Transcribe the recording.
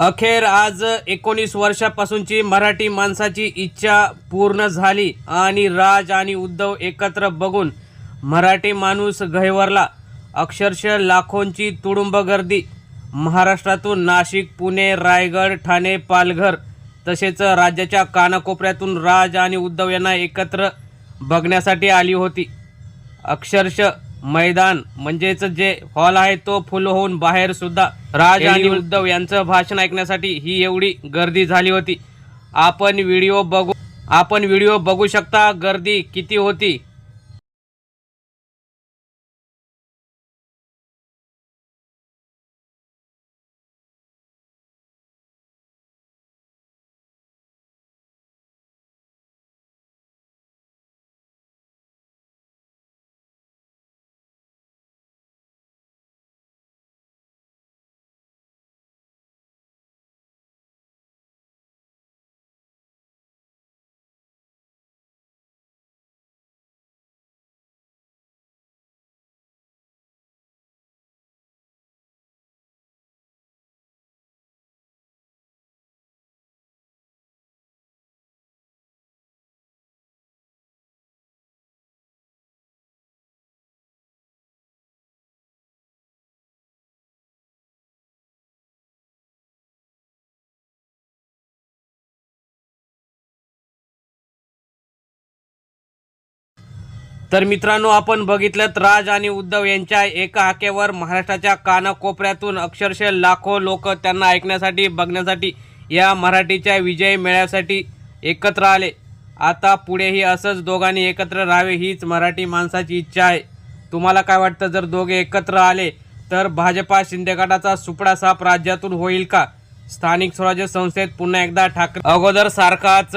अखेर आज एकोणीस वर्षापासूनची मराठी माणसाची इच्छा पूर्ण झाली आणि राज आणि उद्धव एकत्र बघून मराठी माणूस गहिवरला अक्षरशः लाखोंची तुडुंब गर्दी महाराष्ट्रातून नाशिक पुणे रायगड ठाणे पालघर तसेच राज्याच्या कानाकोपऱ्यातून राज आणि उद्धव यांना एकत्र बघण्यासाठी आली होती. अक्षरशः मैदान म्हणजेच जे हॉल आहे तो फुल होऊन बाहेर सुद्धा राज आणि उद्धव यांचं भाषण ऐकण्यासाठी ही एवढी गर्दी झाली होती. आपण व्हिडिओ बघू आपण व्हिडिओ बघू शकता गर्दी किती होती. तर मित्रांनो आपण बघितलं राज आणि उद्धव यांच्या एका हाकेवर महाराष्ट्राच्या कानाकोपऱ्यातून अक्षरशः लाखो लोक त्यांना ऐकण्यासाठी बघण्यासाठी या मराठीच्या विजय मेळ्यासाठी एकत्र आले. आता पुढेही असंच दोघांनी एकत्र राहावे हीच मराठी माणसाची इच्छा आहे. तुम्हाला काय वाटतं जर दोघे एकत्र आले तर भाजपा शिंदेगटाचा सुपडा साप राज्यातून होईल का? स्थानिक स्वराज्य संस्थेत पुन्हा एकदा ठाकरे अगोदर सारखाच